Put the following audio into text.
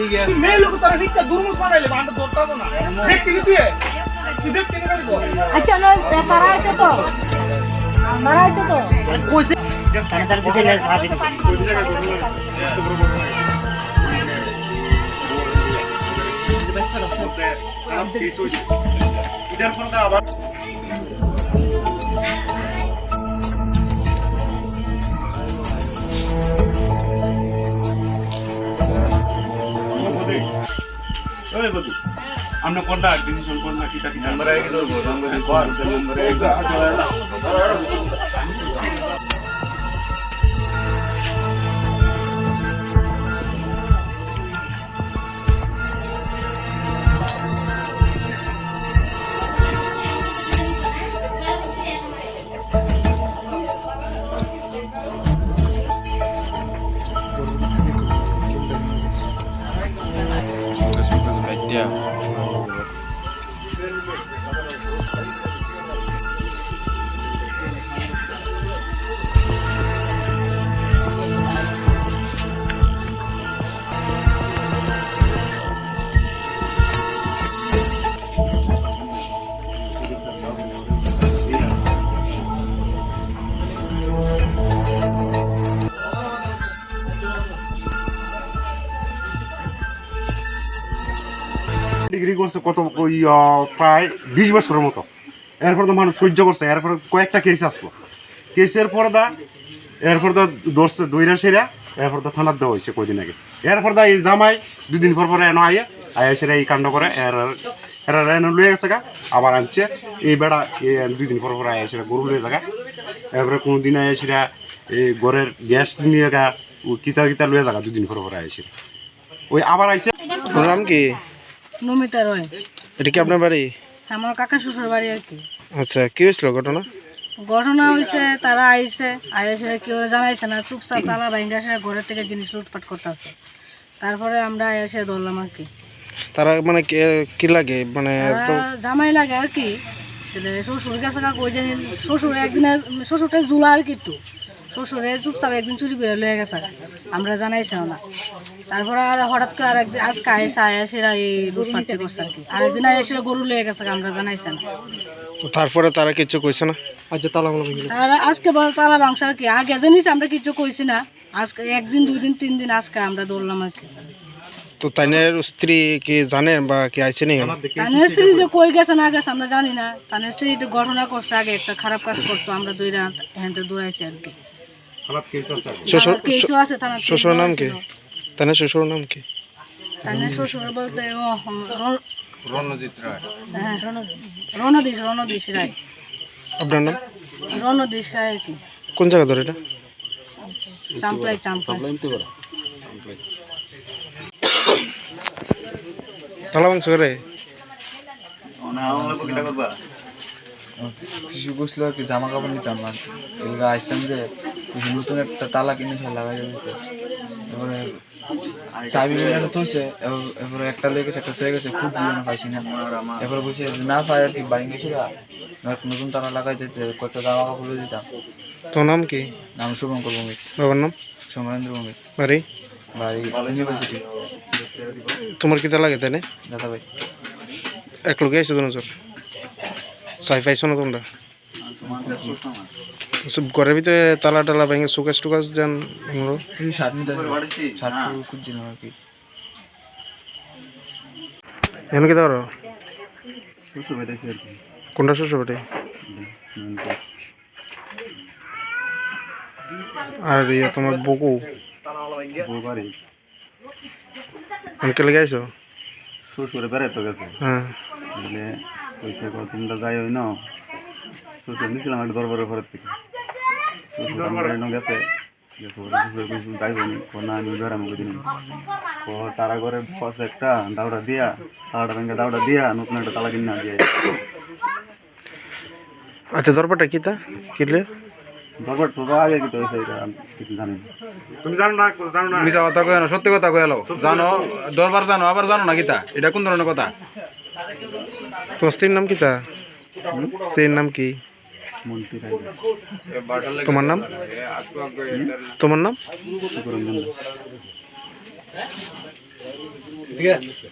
ঠিক আছে মেয়ে লোক তোর ভিক্ষা দুর্মুস বানাইলে বান্ডা ধরতাম না দেখতি নি তুই তুই দেখতি নি গাড়ি বল আচ্ছা নয় তারা আছে তো তারা আছে তো কইছে আমরা কোনটা ডিভিশন কোন না কিটা আমরা কি ধরবো আমরা নম্বরে Yeah. ডিগ্রি করছে কত ওই প্রায় বিশ বছরের মতো। এরপর তো মানুষ সহ্য করছে, এরপর কয়েকটা কেস আসলো। কেসের পর দা, এরপর তো ধরছে দইরা সেরা, এরপর তো থানার দেওয়া হয়েছে কয়দিন আগে। এরপর দা এই জামাই দুদিন পর পরে এনো আইয়া আয়া সেরা এই কাণ্ড করে, এর, এরা এনে লুয়ে গেছে গা, আবার আনছে। এই বেড়া দুই দিন পর পর আয়া সেরা গরু লুয়ে জায়গা এরপরে কোনো দিন সেরা এই ঘরের গ্যাস নিয়ে গা কিতা কিতা লুয়ে জায়গা দুদিন পর পর আয়া সেরা। ওই আবার আইছে। কি? নমিতা রয় এটা কি আপনার বাড়ি? আমার কাকা শ্বশুর বাড়ি আর কি। আচ্ছা কি হয়েছিল ঘটনা? ঘটনা হয়েছে তারা আইছে আইসে কেউ জানাইছে না চুপচাপ তালা বাইন্দা আসে ঘরের থেকে জিনিস লুটপাট করতেছে। তারপরে আমরা এসে ধরলাম আর কি। তারা মানে কি- লাগে? মানে জামাই লাগে আর কি। শ্বশুর গেছে কাকু ওই যে শ্বশুর একদিন শ্বশুরটা জুলা আর কি একটু। শ্বশুরে চুপচাপ একদিন চুরি করে লয়ে গেছে। আমরা জানাইছিও না। তারপরে আর হঠাৎ করে আর একদিন আজকে আইসে আয়াসেরা এই লুটপাট করছে আর কি। আরেকদিন আয়াসেরা গরু লয়ে গেছে আমরা জানাইছি না। তারপরে তারা কিছু কইছে না? তারা আজকে বল তারা বাংশ আর কি। আগে জানিস আমরা কিছু কইছি না। আজকে একদিন দুই দিন তিন দিন আজকে আমরা দৌড়লাম আর কি। তো তাইনের স্ত্রী কি জানে বা কি আইছে নি? তানের স্ত্রী যে কই গেছে না গেছে আমরা জানি না। তানের স্ত্রী তো ঘটনা করছে আগে একটা খারাপ কাজ করতো আমরা দুই রাত হ্যাঁ দৌড়াইছি আর কি। শ্বশুর শ্বশুর নাম কি? তাইনের শ্বশুর নাম কি? তানের শ্বশুর বলতে ও র- হ্যাঁ রায়। আপনার নাম? রায় কি? কোন জায়গা ধরে এটা? চাম্পলাই চাম্পলাই। তালা মাংস করে কিছু বসল কি জামা কাপড় নিতাম। আসতাম যে নতুন একটা তালা কিনে সে লাগাই দিতে এবারে চাবি মেলানো থইছে এবার- একটা লেগে গেছে একটা থয়ে গেছে খুব জীবনে পাইছি না। এবারে বসে না পাই আর কি বাড়ি গেছি নতুন তালা লাগাই যেতে কয়েকটা জামা কাপড় দিতাম। তোর নাম কি? নাম শুভঙ্কর ভৌমিক। বাবার নাম? সমরেন্দ্র ভৌমিক। বাড়ি? বাড়ি ইউনিভার্সিটি। তোমার কিতা লাগে তাই না দাদা ভাই। এক লোকে আইসো তো নজর চাই পাইছো না তোমরা? ঘরের ভিতরে তালা টালা ভেঙে সুকাস টুকাস যান আর কি। ধরো কোনটা শ্বশুর বাড়ি? আর ইয়ে তোমার বকু? অনেকে লেগে আইসো? শ্বশুরে বেড়াইতে গেছে। হ্যাঁ। মানে তোমরা যাই হই না? শ্বশুর নিছিলাম একটা দরবারের ঘরের থেকে। গেছে তারা ঘরে পাশে একটা দাউড়া দিয়া তালাটা ভেঙে দাউড়া দিয়া নতুন একটা তালা কিনা দিয়ে আচ্ছা দরবারটা কি তা? কিনলে দরবার তো আগে কি তো কিছু জানি তুমি জানো না জানো না। মিছা কথা কয়ে না সত্যি কথা কয়ে জানো দরবার জানো আবার জানো না গীতা এটা কোন ধরনের কথা? তোমার স্ত্রীর নাম কি তা? স্ত্রীর নাম কি? তোমার নাম? তোমার নাম? ঠিক আছে।